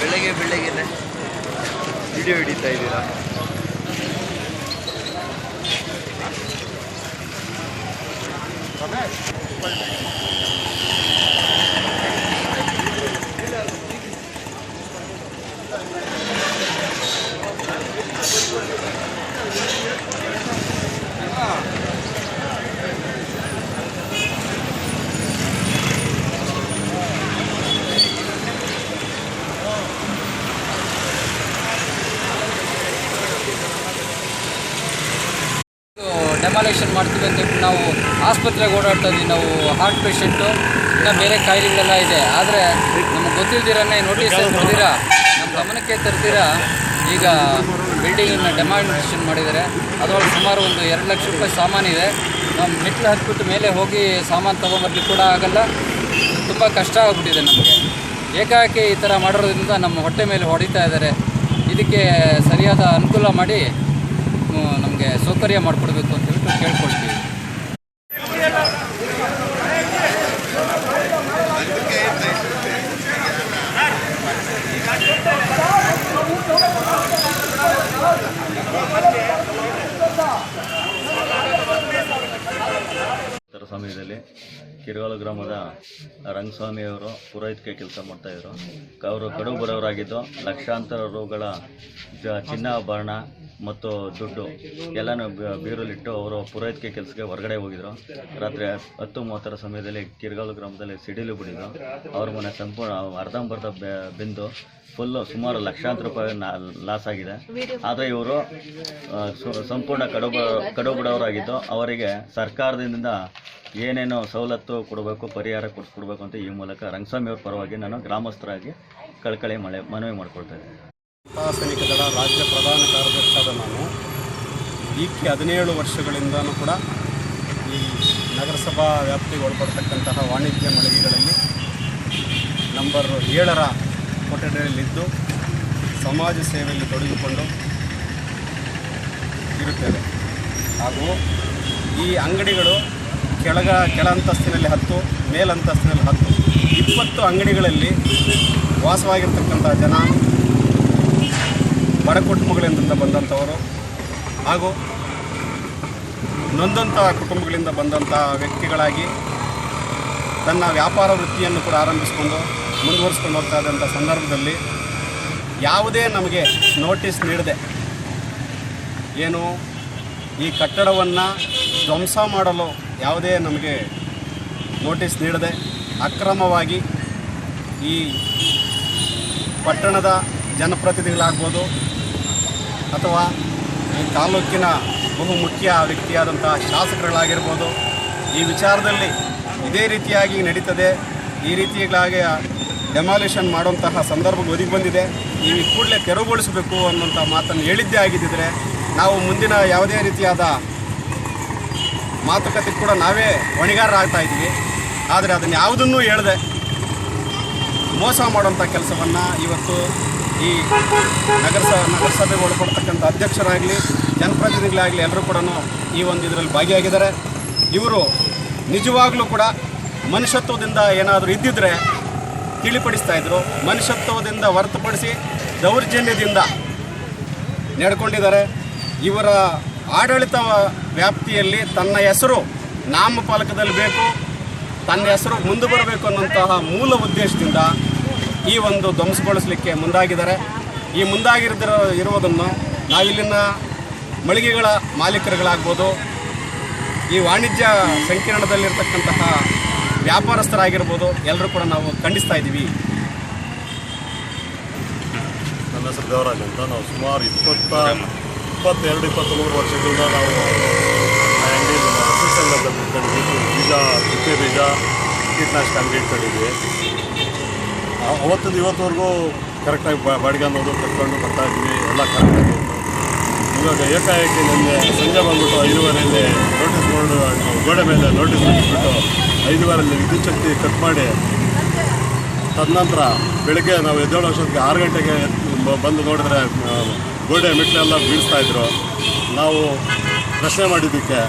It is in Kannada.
ಬೆಳಗ್ಗೆ ಬೆಳಗ್ಗೆನೆ ವಿಡಿಯೋ ಹಿಡಿತಾ ಇದ್ದೀರಾ? play. ಡೆಮಾಲೇಷನ್ ಮಾಡ್ತೀವಿ ಅಂತ ನಾವು ಆಸ್ಪತ್ರೆಗೆ ಓಡಾಡ್ತಾ ಇದ್ವಿ ನಾವು ಹಾರ್ಟ್ ಪೇಷಂಟು ಇನ್ನು ಬೇರೆ ಕಾಯಿಲೆಗಳೆಲ್ಲ ಇದೆ. ಆದರೆ ನಮಗೆ ಗೊತ್ತಿಲ್ದಿರೇ ನೋಟಿಸ್ ಕೊಡ್ತೀರಾ? ನಮ್ಮ ಗಮನಕ್ಕೆ ತರ್ತೀರಾ? ಈಗ ಬಿಲ್ಡಿಂಗನ್ನು ಡೆಮಾಲೇಷನ್ ಮಾಡಿದ್ದಾರೆ. ಅದರೊಳಗೆ ಸುಮಾರು ಒಂದು ಎರಡು ಲಕ್ಷ ರೂಪಾಯಿ ಸಾಮಾನಿದೆ ನಾವು ಮೆಟ್ಲು ಹತ್ಬಿಟ್ಟು ಮೇಲೆ ಹೋಗಿ ಸಾಮಾನು ತೊಗೊಂಬರ್ಲಿಕ್ಕೆ ಕೂಡ ಆಗಲ್ಲ. ತುಂಬ ಕಷ್ಟ ಆಗ್ಬಿಟ್ಟಿದೆ ನಮಗೆ. ಏಕಾಏಕಿ ಈ ಥರ ಮಾಡಿರೋದ್ರಿಂದ ನಮ್ಮ ಹೊಟ್ಟೆ ಮೇಲೆ ಹೊಡಿತಾ ಇದ್ದಾರೆ. ಇದಕ್ಕೆ ಸರಿಯಾದ ಅನುಕೂಲ ಮಾಡಿ ನಮಗೆ ಸೌಕರ್ಯ ಮಾಡಿಕೊಡ್ಬೇಕು ಅಂತ ಕೇಳ್ಕೊಳ್ತೀವಿ ಸಮಯದಲ್ಲಿ ಕಿರುಗಾಲು ಗ್ರಾಮದ ರಂಗಸ್ವಾಮಿಯವರು ಪುರೋಹಿತಿಕೆ ಕೆಲಸ ಮಾಡ್ತಾಯಿದ್ರು ಅವರು ಕಡು ಬಡವರಾಗಿದ್ದು ಲಕ್ಷಾಂತರ ರೋಗಗಳ ಚಿನ್ನಾಭರಣ ಮತ್ತು ದುಡ್ಡು ಎಲ್ಲನೂ ಬೀರುಲಿಟ್ಟು ಅವರು ಪುರೋಹಿತಿಕೆ ಕೆಲಸಕ್ಕೆ ಹೊರಗಡೆ ಹೋಗಿದ್ರು. ರಾತ್ರಿ ಹತ್ತು ಮೂವತ್ತರ ಸಮಯದಲ್ಲಿ ಕಿರ್ಗಾಲು ಗ್ರಾಮದಲ್ಲಿ ಸಿಡಿಲು ಬಿಡಿದ್ರು. ಅವ್ರ ಮನೆ ಸಂಪೂರ್ಣ ಅರ್ಧಂಬರ್ಧ ಬೆಂದು ಫುಲ್ಲು ಸುಮಾರು ಲಕ್ಷಾಂತರ ರೂಪಾಯಿ ಲಾಸ್ ಆಗಿದೆ. ಆದರೆ ಇವರು ಸಂಪೂರ್ಣ ಕಡುಬ, ಕಡುಬಡವರಾಗಿದ್ದು ಅವರಿಗೆ ಸರ್ಕಾರದಿಂದ ಏನೇನು ಸವಲತ್ತು ಕೊಡಬೇಕು, ಪರಿಹಾರ ಕೊಡಿಸ್ಕೊಡ್ಬೇಕು ಅಂತ ಈ ಮೂಲಕ ರಂಗಸ್ವಾಮಿ ಅವ್ರ ಪರವಾಗಿ ನಾನು ಗ್ರಾಮಸ್ಥರಾಗಿ ಕಳ್ಕಳಿ ಮಳೆ, ಮನವಿ ಮಾಡ್ಕೊಳ್ತಾ ಇದ್ದೀನಿ. ರಾಜ್ಯ ಪ್ರಧಾನ ಕಾರ್ಯದರ್ಶಿಯಾದ ನಾನು ಈಕೆ ಹದಿನೇಳು ವರ್ಷಗಳಿಂದನೂ ಕೂಡ ಈ ನಗರಸಭಾ ವ್ಯಾಪ್ತಿಗೆ ಒಳಪಡ್ತಕ್ಕಂತಹ ವಾಣಿಜ್ಯ ಮಳಿಗೆಗಳಲ್ಲಿ ನಂಬರ್ ಏಳರ ಕೊಠಡಿಯಲ್ಲಿದ್ದು ಸಮಾಜ ಸೇವೆಯಲ್ಲಿ ತೊಡಗಿಕೊಂಡು ಇರುತ್ತೇವೆ. ಹಾಗೂ ಈ ಅಂಗಡಿಗಳು ಕೆಳಗ ಕೆಳ ಅಂತಸ್ತಿನಲ್ಲಿ ಹತ್ತು, ಮೇಲಂತಸ್ತಿನಲ್ಲಿ ಹತ್ತು, ಇಪ್ಪತ್ತು ಅಂಗಡಿಗಳಲ್ಲಿ ವಾಸವಾಗಿರ್ತಕ್ಕಂಥ ಜನ ಬಡ ಕುಟುಂಬಗಳಿಂದ ಬಂದಂಥವರು ಹಾಗೂ ನೊಂದಂಥ ಕುಟುಂಬಗಳಿಂದ ಬಂದಂಥ ವ್ಯಕ್ತಿಗಳಾಗಿ ತನ್ನ ವ್ಯಾಪಾರ ವೃತ್ತಿಯನ್ನು ಕೂಡ ಆರಂಭಿಸಿಕೊಂಡು ಮುಂದುವರಿಸ್ಕೊಂಡು ಹೋಗ್ತಾ ಇದ್ದಂಥ ಸಂದರ್ಭದಲ್ಲಿ ಯಾವುದೇ ನಮಗೆ ನೋಟಿಸ್ ನೀಡದೆ ಏನು ಈ ಕಟ್ಟಡವನ್ನು ಧ್ವಂಸ ಮಾಡಲು ಯಾವುದೇ ನಮಗೆ ನೋಟಿಸ್ ನೀಡದೆ ಅಕ್ರಮವಾಗಿ ಈ ಪಟ್ಟಣದ ಜನಪ್ರತಿನಿಧಿಗಳಾಗ್ಬೋದು ಅಥವಾ ಈ ತಾಲೂಕಿನ ಬಹುಮುಖ್ಯ ವ್ಯಕ್ತಿಯಾದಂಥ ಶಾಸಕರುಗಳಾಗಿರ್ಬೋದು, ಈ ವಿಚಾರದಲ್ಲಿ ಇದೇ ರೀತಿಯಾಗಿ ನಡೀತದೆ. ಈ ರೀತಿಗಳಾಗಿ ಡೆಮಾಲಿಷನ್ ಮಾಡುವಂತಹ ಸಂದರ್ಭ ಒದಗಿ ಬಂದಿದೆ. ಈ ಕೂಡಲೇ ತೆರವುಗೊಳಿಸಬೇಕು ಅನ್ನುವಂಥ ಮಾತನ್ನು ಹೇಳಿದ್ದೇ ಆಗಿದ್ದರೆ ನಾವು ಮುಂದಿನ ಯಾವುದೇ ರೀತಿಯಾದ ಮಾತುಕತೆ ಕೂಡ ನಾವೇ ಹೊಣೆಗಾರರಾಗ್ತಾ ಇದ್ದೀವಿ. ಆದರೆ ಅದನ್ನು ಯಾವುದನ್ನೂ ಹೇಳದೆ ಮೋಸ ಮಾಡುವಂಥ ಕೆಲಸವನ್ನು ಇವತ್ತು ಈ ನಗರಸ, ನಗರಸಭೆಗೆ ಒಳಪಡ್ತಕ್ಕಂಥ ಅಧ್ಯಕ್ಷರಾಗಲಿ, ಜನಪ್ರತಿನಿಧಿಗಳಾಗಲಿ ಎಲ್ಲರೂ ಕೂಡ ಈ ಒಂದು ಇದರಲ್ಲಿ ಭಾಗಿಯಾಗಿದ್ದಾರೆ. ಇವರು ನಿಜವಾಗ್ಲೂ ಕೂಡ ಮನುಷ್ಯತ್ವದಿಂದ ಏನಾದರೂ ಇದ್ದಿದ್ರೆ ತಿಳಿಪಡಿಸ್ತಾ ಇದ್ರು. ಮನುಷ್ಯತ್ವದಿಂದ ಹೊರತುಪಡಿಸಿ ದೌರ್ಜನ್ಯದಿಂದ ನಡ್ಕೊಂಡಿದ್ದಾರೆ. ಇವರ ಆಡಳಿತ ವ್ಯಾಪ್ತಿಯಲ್ಲಿ ತನ್ನ ಹೆಸರು ನಾಮಫಲಕದಲ್ಲಿ ಬೇಕು, ತನ್ನ ಹೆಸರು ಮುಂದೆ ಬರಬೇಕು ಅನ್ನುವಂತಹ ಮೂಲ ಉದ್ದೇಶದಿಂದ ಈ ಒಂದು ಧ್ವಂಸಗೊಳಿಸಲಿಕ್ಕೆ ಮುಂದಾಗಿದ್ದಾರೆ. ಈ ಮುಂದಾಗಿರದ ಇರುವುದನ್ನು ನಾವಿಲ್ಲಿನ ಮಳಿಗೆಗಳ ಮಾಲೀಕರುಗಳಾಗ್ಬೋದು, ಈ ವಾಣಿಜ್ಯ ಸಂಕೀರ್ಣದಲ್ಲಿರ್ತಕ್ಕಂತಹ ವ್ಯಾಪಾರಸ್ಥರಾಗಿರ್ಬೋದು, ಎಲ್ಲರೂ ಕೂಡ ನಾವು ಖಂಡಿಸ್ತಾ ಇದ್ದೀವಿ. ನನ್ನ ಹೆಸರು ದೇವರಾಜ್ ಅಂತ. ನಾವು ಸುಮಾರು ಇಪ್ಪತ್ತ, ಇಪ್ಪತ್ತೆರಡು, ಇಪ್ಪತ್ತ್ಮೂರು ವರ್ಷದಿಂದ ನಾವು ಬೀಜ ತಿಪ್ಪೆ ಬೀಜ, ಕೀಟನಾಶಕ ಅಂಗಡಿ ಇಟ್ಕೊಂಡಿದ್ವಿ ಅವತ್ತಿಂದ ಇವತ್ತವರೆಗೂ ಕರೆಕ್ಟಾಗಿ ಬಾಡಿಗೆ ಅನ್ನೋದು ಕಟ್ಕೊಂಡು ಬರ್ತಾ ಇದ್ದೀವಿ, ಎಲ್ಲ ಕರೆಕ್ಟಾಗಿ ಇವಾಗ ಏಕಾಏಕಿ ನಿನ್ನೆ ಸಂಜೆ ಬಂದ್ಬಿಟ್ಟು ಐದುವರೆಯಲ್ಲಿ ನೋಟಿಸ್ ಬೋರ್ಡ್ ಗೋಡೆ ಮೇಲೆ ನೋಟಿಸ್ ಹಾಕಿಬಿಟ್ಟು ಐದುವರೆಯಲ್ಲಿ ವಿದ್ಯುತ್ ಶಕ್ತಿ ಕಟ್ ಮಾಡಿ, ತದನಂತರ ಬೆಳಗ್ಗೆ ನಾವು ಎದ್ದೇಳು ವರ್ಷಕ್ಕೆ ಆರು ಗಂಟೆಗೆ ಬಂದು ನೋಡಿದ್ರೆ ಗೋಡೆ ಮೆಟ್ಲೆಲ್ಲ ಬೀಳಿಸ್ತಾ ಇದ್ರು. ನಾವು ಪ್ರಶ್ನೆ ಮಾಡಿದ್ದಕ್ಕೆ